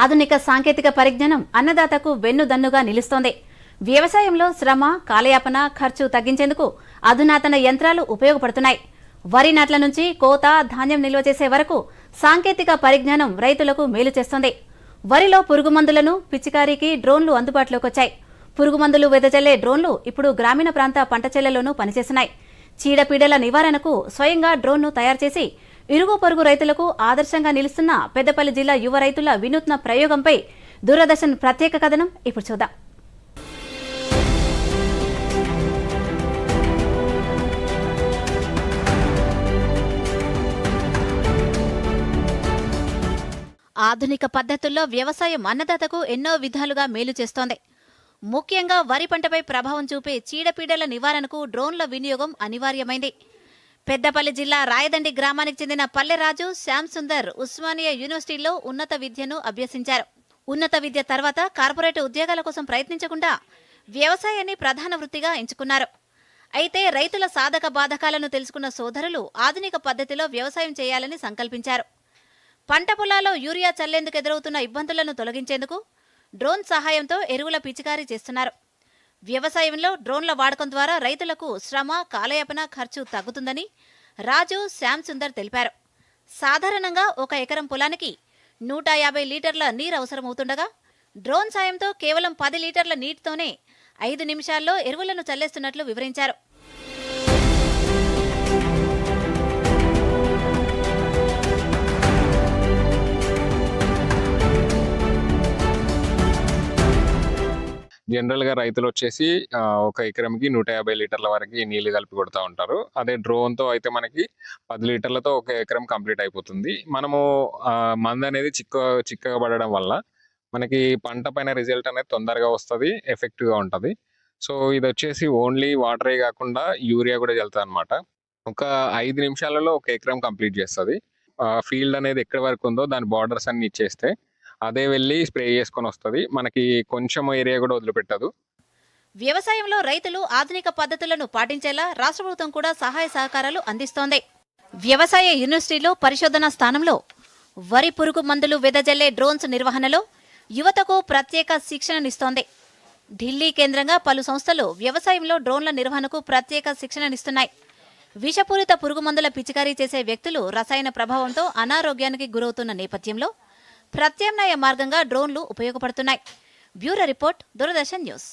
ఆధునిక సాంకేతిక పరిజ్ఞానం అన్నదాతకు వెన్నుదన్నుగా నిలుస్తోంది. వ్యవసాయంలో శ్రమ కాలయాపన ఖర్చు తగ్గించేందుకు అధునాతన యంత్రాలు ఉపయోగపడుతున్నాయి. వరి నాట్ల నుంచి కోత ధాన్యం నిల్వ చేసే వరకు సాంకేతిక పరిజ్ఞానం రైతులకు మేలు చేస్తోంది. వరిలో పురుగు మందులను పిచికారీకి డ్రోన్లు అందుబాటులోకి వచ్చాయి పురుగు మందులు వెదజల్లే డ్రోన్లు ఇప్పుడు గ్రామీణ ప్రాంత పంట చేలలోనూ పనిచేస్తున్నాయి. చీడపీడల నివారణకు స్వయంగా డ్రోన్ను తయారు చేసి ఇరుగు పొరుగు రైతులకు ఆదర్శంగా నిలుస్తున్న పెద్దపల్లి జిల్లా యువ రైతుల వినూత్న ప్రయోగంపై దూరదర్శన్ ప్రత్యేక కథనం. ఇప్పుడు చూద్దాం. ఆధునిక పద్ధతుల్లో వ్యవసాయం అన్నదాతకు ఎన్నో విధాలుగా మేలు చేస్తోంది. ముఖ్యంగా వరి పంటపై ప్రభావం చూపే చీడపీడల నివారణకు డ్రోన్ల వినియోగం అనివార్యమైంది. పెద్దపల్లి జిల్లా రాయదండి గ్రామానికి చెందిన పల్లెరాజు శ్యామ్ సుందర్ ఉస్మానియా యూనివర్సిటీలో ఉన్నత విద్యను అభ్యసించారు. ఉన్నత విద్య తర్వాత కార్పొరేట్ ఉద్యోగాల కోసం ప్రయత్నించకుండా వ్యవసాయాన్ని ప్రధాన వృత్తిగా ఎంచుకున్నారు. అయితే రైతుల సాధక బాధకాలను తెలుసుకున్న సోదరులు ఆధునిక పద్ధతిలో వ్యవసాయం చేయాలని సంకల్పించారు. పంట పొలాల్లో యూరియా చల్లేందుకు ఎదురవుతున్న ఇబ్బందులను తొలగించేందుకు డ్రోన్ సహాయంతో ఎరువుల పిచికారీ చేస్తున్నారు. వ్యవసాయంలో డ్రోన్ల వాడకం ద్వారా రైతులకు శ్రమ కాలయాపన ఖర్చు తగ్గుతుందని రాజు శ్యామ్ సుందర్ తెలిపారు. సాధారణంగా ఒక ఎకరం పొలానికి నూట యాభై లీటర్ల నీరు అవసరమవుతుండగా డ్రోన్ సాయంతో కేవలం పది లీటర్ల నీటితోనే ఐదు నిమిషాల్లో ఎరువులను చల్లేస్తున్నట్లు వివరించారు. జనరల్గా రైతులు వచ్చేసి ఒక ఎకరంకి నూట యాభై లీటర్ల వరకు నీళ్ళు కలిపి కొడుతూ ఉంటారు. అదే డ్రోన్తో అయితే మనకి పది లీటర్లతో ఒక ఎకరం కంప్లీట్ అయిపోతుంది. మనము మంద అనేది చిక్క చిక్కగా పడడం వల్ల మనకి పంట పైన రిజల్ట్ అనేది తొందరగా వస్తుంది ఎఫెక్టివ్గా ఉంటుంది. సో ఇది వచ్చేసి ఓన్లీ వాటరే కాకుండా యూరియా కూడా చల్లుతుంది అనమాట ఒక ఐదు నిమిషాలలో ఒక ఎకరం కంప్లీట్ చేస్తుంది. ఫీల్డ్ అనేది ఎక్కడి వరకు ఉందో దాని బార్డర్స్ అన్ని ఇచ్చేస్తే అదే వెళ్ళి స్ప్రే చేసుకొని వస్తుంది. మనకి కొంచెం ఏరియా కూడా వదిలిపెట్టదు. వ్యవసాయంలో రైతులు ఆధునిక పద్ధతులను పాటించేలా రాష్ట్ర ప్రభుత్వం కూడా సహాయ సహకారాలు అందిస్తోంది. వ్యవసాయ యూనివర్సిటీలో పరిశోధన స్థానంలో వరి పురుగు మందులు వెదజల్లే డ్రోన్స్ నిర్వహణలో యువతకు ప్రత్యేక శిక్షణనిస్తోంది. ఢిల్లీ కేంద్రంగా పలు సంస్థలు వ్యవసాయంలో డ్రోన్ల నిర్వహణకు ప్రత్యేక శిక్షణనిస్తున్నాయి. విషపూరిత పురుగు మందుల పిచికారీ చేసే వ్యక్తులు రసాయన ప్రభావంతో అనారోగ్యానికి గురవుతున్న నేపథ్యంలో ప్రత్యామ్నాయ మార్గంగా డ్రోన్లు ఉపయోగపడుతున్నాయి. Bureau report Doordarshan news.